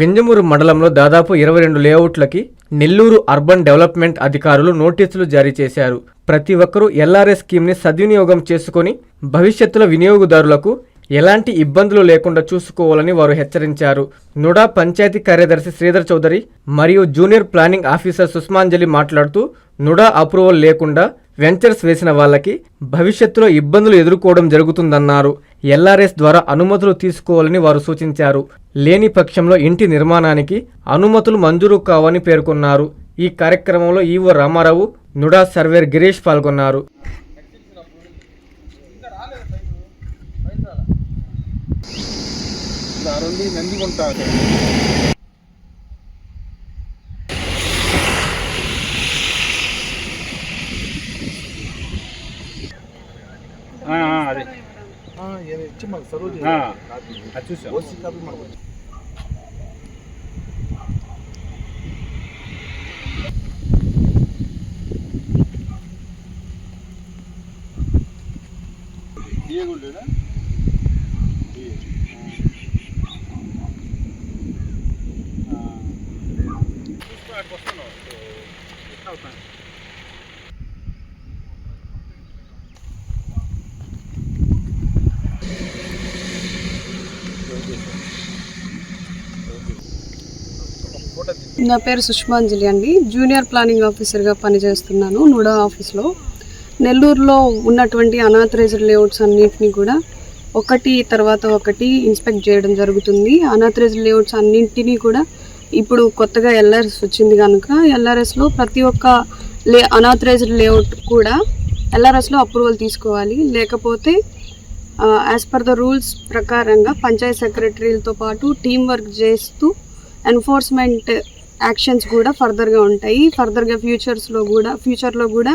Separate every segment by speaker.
Speaker 1: వెంజమూరు మండలంలో దాదాపు ఇరవై రెండు లేఅవుట్లకి నెల్లూరు అర్బన్ డెవలప్మెంట్ అధికారులు నోటీసులు జారీ చేశారు. ప్రతి ఒక్కరూ ఎల్ఆర్ఎస్ స్కీమ్ని సద్వినియోగం చేసుకొని భవిష్యత్తులో వినియోగదారులకు ఎలాంటి ఇబ్బందులు లేకుండా చూసుకోవాలని వారు హెచ్చరించారు. నుడా పంచాయతీ కార్యదర్శి శ్రీధర్ చౌదరి మరియు జూనియర్ ప్లానింగ్ ఆఫీసర్ సుష్మాంజలి మాట్లాడుతూ నుడా అప్రూవల్ లేకుండా వెంచర్స్ వేసిన వాళ్ళకి భవిష్యత్తులో ఇబ్బందులు ఎదుర్కోవడం జరుగుతుందన్నారు. ఎల్ఆర్ఎస్ ద్వారా అనుమతులు తీసుకోవాలని వారు సూచించారు. లేని పక్షంలో ఇంటి నిర్మాణానికి అనుమతులు మంజూరు కావని పేర్కొన్నారు. ఈ కార్యక్రమంలో EO Ramarao NUDA surveyor Girish పాల్గొన్నారు.
Speaker 2: అరుండి నందిగుంట
Speaker 3: అదే
Speaker 2: ఇచ్చి మాకు సరోజు
Speaker 3: ఆ, అది చూసాం
Speaker 2: ఓసీ కాపీ మనకు
Speaker 4: నా పేరు సుష్మాంజలి అండి. జూనియర్ ప్లానింగ్ ఆఫీసర్గా పనిచేస్తున్నాను నుడా ఆఫీస్లో. నెల్లూరులో ఉన్నటువంటి అనాథరైజ్డ్ లేఅవుట్స్ అన్నింటినీ కూడా ఒకటి తర్వాత ఒకటి ఇన్స్పెక్ట్ చేయడం జరుగుతుంది. అనాథరైజ్డ్ లేఅవుట్స్ అన్నింటినీ కూడా ఇప్పుడు కొత్తగా ఎల్ఆర్ఎస్ వచ్చింది కనుక ఎల్ఆర్ఎస్లో ప్రతి ఒక్క లే అనాథరైజ్డ్ లేఅవుట్ కూడా ఎల్ఆర్ఎస్లో అప్రూవల్ తీసుకోవాలి. లేకపోతే యాజ్ పర్ ద రూల్స్ ప్రకారంగా పంచాయత్ సెక్రటరీలతో పాటు టీం వర్క్ చేస్తూ ఎన్ఫోర్స్మెంట్ యాక్షన్స్ కూడా ఫర్దర్గా ఉంటాయి. ఫర్దర్గా ఫ్యూచర్స్లో కూడా ఫ్యూచర్లో కూడా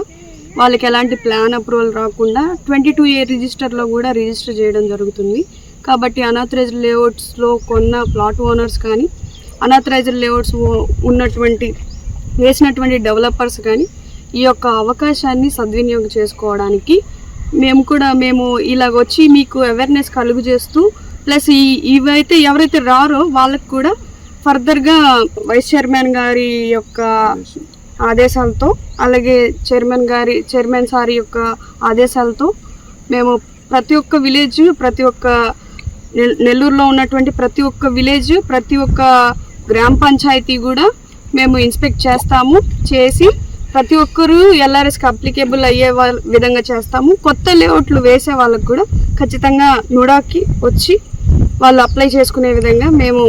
Speaker 4: వాళ్ళకి ఎలాంటి ప్లాన్ అప్రూవల్ రాకుండా ట్వంటీ టూ ఏ రిజిస్టర్లో కూడా రిజిస్టర్ చేయడం జరుగుతుంది. కాబట్టి అనాథరైజ్డ్ లేఅవుట్స్లో కొన్న ప్లాట్ ఓనర్స్ కానీ అనాథరైజ్డ్ లేఅవుట్స్ ఉన్నటువంటి వేసినటువంటి డెవలపర్స్ కానీ ఈ యొక్క అవకాశాన్ని సద్వినియోగం చేసుకోవడానికి మేము కూడా మేము ఇలాగ వచ్చి మీకు అవేర్నెస్ కలుగు చేస్తూ ప్లస్ ఈ ఇవైతే ఎవరైతే రారో వాళ్ళకు కూడా ఫర్దర్గా వైస్ చైర్మన్ గారి యొక్క ఆదేశాలతో అలాగే చైర్మన్ గారి చైర్మన్ సార్ యొక్క ఆదేశాలతో మేము ప్రతి ఒక్క విలేజ్ ప్రతి ఒక్క నెల్- నెల్లూరులో ఉన్నటువంటి ప్రతి ఒక్క విలేజ్ ప్రతి ఒక్క గ్రామ పంచాయతీ కూడా మేము ఇన్స్పెక్ట్ చేస్తాము చేసి ప్రతి ఒక్కరూ ఎల్ఆర్ఎస్కి అప్లికేబుల్ అయ్యే విధంగా చేస్తాము. కొత్త లేఅవుట్లు వేసే వాళ్ళకు కూడా ఖచ్చితంగా నుడాకి వచ్చి వాళ్ళు అప్లై చేసుకునే విధంగా మేము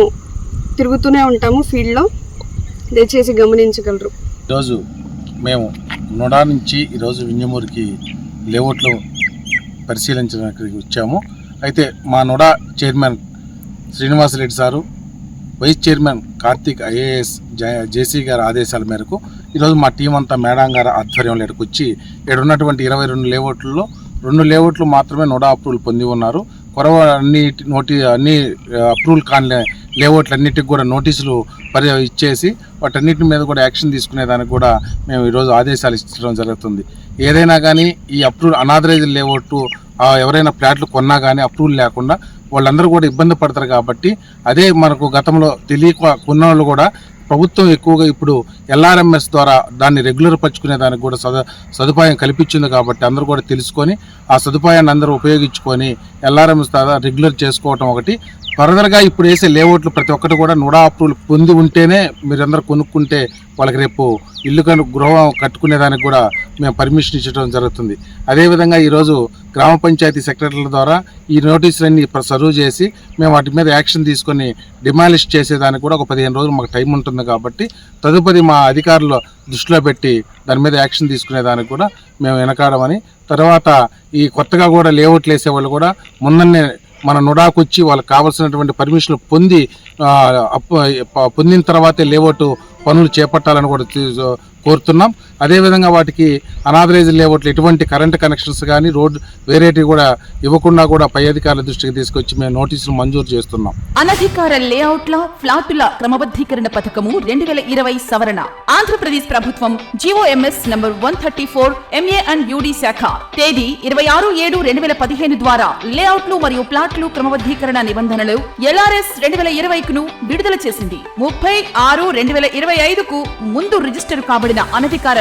Speaker 4: తిరుగుతూనే ఉంటాము ఫీల్డ్లో. దయచేసి గమనించగలరు.
Speaker 2: ఈరోజు మేము నుడా నుంచి ఈరోజు వింజమూరికి లేఅవుట్లు పరిశీలించడానికి వచ్చాము. అయితే మా NUDA chairman Srinivasa Reddy sir vice chairman Karthik IAS JC గారి ఆదేశాల మేరకు ఈరోజు మా టీం అంతా మేడం గారి ఆధ్వర్యంలో ఇక్కడికి వచ్చి ఇరవై రెండు లేఅవుట్లలో రెండు లేఅవుట్లు మాత్రమే నోడా అప్రూవల్ పొంది ఉన్నారు. కొరవ అన్ని నోటి అన్ని అప్రూవల్ కాని లేఅవుట్లన్నిటికి కూడా నోటీసులు పరి ఇచ్చేసి వాటన్నిటి మీద కూడా యాక్షన్ తీసుకునేదానికి కూడా మేము ఈరోజు ఆదేశాలు ఇచ్చడం జరుగుతుంది. ఏదైనా కానీ ఈ అప్రూవల్ అనాథరైజ్ లేఅవుట్ ఎవరైనా ఫ్లాట్లు కొన్నా కానీ అప్రూవల్ లేకుండా వాళ్ళందరూ కూడా ఇబ్బంది పడతారు కాబట్టి అదే మనకు గతంలో తెలియక కొన్న వాళ్ళు కూడా ప్రభుత్వం ఎక్కువగా ఇప్పుడు ఎల్ఆర్ఎంఎస్ ద్వారా దాన్ని రెగ్యులర్ పరుచుకునే దానికి కూడా సద సదుపాయం కల్పించింది కాబట్టి అందరూ కూడా తెలుసుకొని ఆ సదుపాయాన్ని అందరూ ఉపయోగించుకొని ఎల్ఆర్ఎంఎస్ ద్వారా రెగ్యులర్ చేసుకోవటం ఒకటి. ఫర్దర్గా ఇప్పుడు వేసే లేఅవుట్లు ప్రతి ఒక్కటి కూడా నుడా అప్రూవల్ పొంది ఉంటేనే మీరందరూ కొనుక్కుంటే వాళ్ళకి రేపు ఇల్లు కను గృహం కట్టుకునేదానికి కూడా మేము పర్మిషన్ ఇచ్చడం జరుగుతుంది. అదేవిధంగా ఈరోజు గ్రామ పంచాయతీ సెక్రటరీల ద్వారా ఈ నోటీసులన్నీ సర్వ్ చేసి మేము వాటి మీద యాక్షన్ తీసుకొని డిమాలిష్ చేసేదానికి కూడా ఒక పదిహేను రోజులు మాకు టైం ఉంటుంది కాబట్టి తదుపరి మా అధికారులు దృష్టిలో పెట్టి దాని మీద యాక్షన్ తీసుకునేదానికి కూడా మేము వెనకాడమని తర్వాత ఈ కొత్తగా కూడా లేఅవుట్లు వేసే వాళ్ళు కూడా ముందన్నే మన నుడాకు వచ్చి వాళ్ళకి కావాల్సినటువంటి పర్మిషన్లు పొంది పొందిన తర్వాతే లేఅవుట్ పనులు చేపట్టాలని కూడా కోరుతున్నాం. అదేవిధంగా వాటికి అనాథరైజ్ లేఅవుట్లు ఎటువంటి కరెంట్ కనెక్షన్స్ కానీ రోడ్ వేరేటివి కూడా ఇవ్వకుండా కూడా పై అధికారుల దృష్టికి తీసుకొచ్చి మేము నోటీసులు మంజూరు చేస్తున్నాం.
Speaker 3: అనధికార లేఅవుట్ల ఫ్లాటుల క్రమబద్ధీకరణ పథకము రెండు వేల ఇరవై సవరణ. ఆంధ్రప్రదేశ్ ప్రభుత్వం GOMS number one thirty four MA and UD శాఖ తేదీ ఇరవై ఆరు ఏడు రెండు వేల పదిహేను ద్వారా లేఅవుట్లు మరియు ప్లాట్లు క్రమబద్ధీకరణ నిబంధనలు ఎల్ఆర్ఎస్ రెండు వేల ఇరవైకును విడుదల చేసింది. ముప్పై ఆరు రెండు వేల ఇరవై ఐదుకు ముందు రిజిస్టర్ కాబడిన అనధికార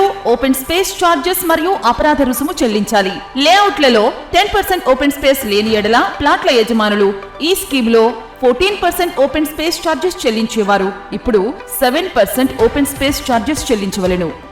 Speaker 3: ఓపెన్ స్పేస్ చార్జెస్ మరియు అపరాధ రుసుము చెల్లించాలి. లేఅవుట్లలో టెన్ పర్సెంట్ ఓపెన్ స్పేస్ లేని ఎడల ప్లాట్ల యజమానులు ఈ స్కీమ్లో fourteen percent open space charges చెల్లించేవారు. ఇప్పుడు seven percent open space charges చెల్లించవలెను.